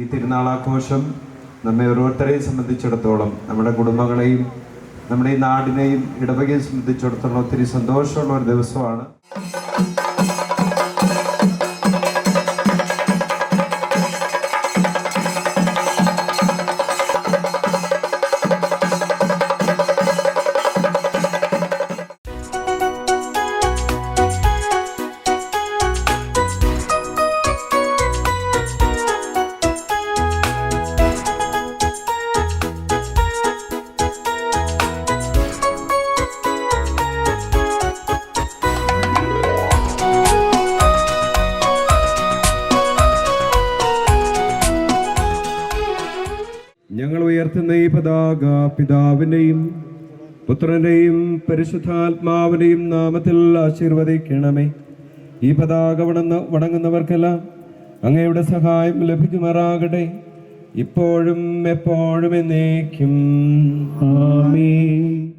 ഈ തിരുനാളാഘോഷം നമ്മെ ഓരോരുത്തരെയും സംബന്ധിച്ചിടത്തോളം നമ്മുടെ കുടുംബങ്ങളെയും നമ്മുടെ ഈ നാടിനെയും ഇടവകയെ സംബന്ധിച്ചിടത്തോളം ഒത്തിരി സന്തോഷമുള്ള ഒരു ദിവസമാണ്. ഞങ്ങൾ ഉയർത്തുന്ന ഈ പതാക പിതാവിന്റെയും പുത്രന്റെയും പരിശുദ്ധാത്മാവിന്റെയും നാമത്തിൽ ആശീർവദിക്കണമേ. ഈ പതാക വണങ്ങ വണങ്ങുന്നവർക്കെല്ലാം അങ്ങയുടെ സഹായം ലഭിക്കുമാറാകട്ടെ. ഇപ്പോഴും എപ്പോഴും എന്നേക്കും. ആമേൻ.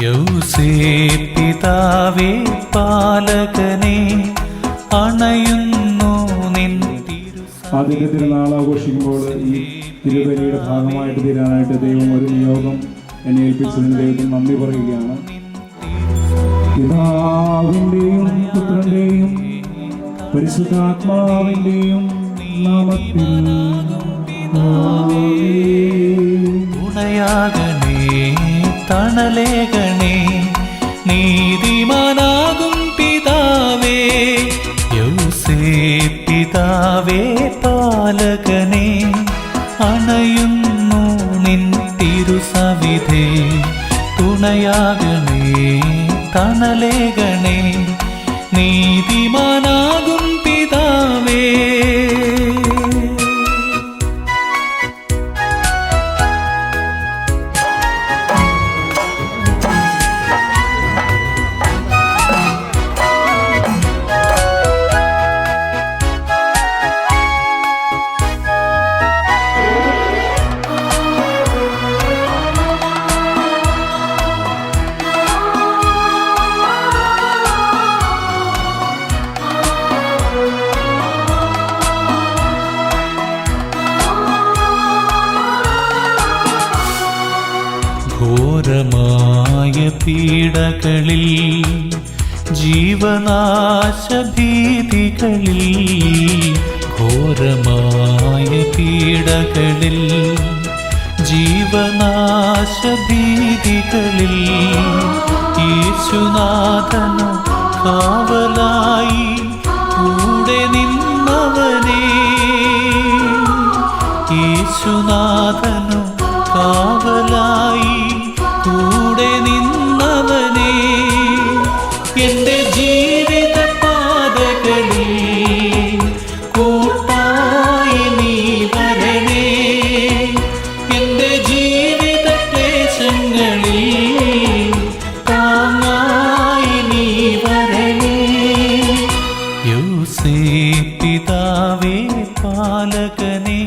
യൗസേ പിതാവേ പാലകനെ അണയുന്നു ആദ്യത്തെ തിരുനാൾ ആഘോഷിക്കുമ്പോൾ ഈ തിരുവരിയുടെ ഭാഗമായിട്ട് തീരാനായിട്ട് ദൈവം ഒരു നിയോഗം എന്നെ ഏൽപ്പിച്ചതിന് ദൈവത്തിന് നന്ദി പറയുകയാണ് പിതാവിന്റെയും പുത്രന്റെയും പരിശുദ്ധാത്മാവിന്റെയും നാമത്തിൽ. ഉണയാകണേ തണലേകണേ നീതിമാനാകും പിതാവേ. യൗസേ പിതാവേ പാലകനെ അണയുന്നു നിൻ തിരുസവിധേ. തുണയാകണേ തണലേകണേ നീതിമാനാകും പിതാവേ. അനന്തമായ പീഡകളിൽ ജീവനാശഭീതികളിൽ ഘോരമായ പീഡകളിൽ ജീവനാശഭീതികളിൽ യേശുനാഥന കാവലായി കൂടെ നിന്നവനെ യേശുനാഥനു കാവലായി കൂടെ നിന്നവനെ എന്റെ ജീവിത പാതകളിൽ കൂട്ടായി നീ വരണേ. എന്റെ ജീവിത ക്ലേശങ്ങളിൽ താങ്ങായി നീ വരണേ. യോസേ പിതാവേ പാലകനേ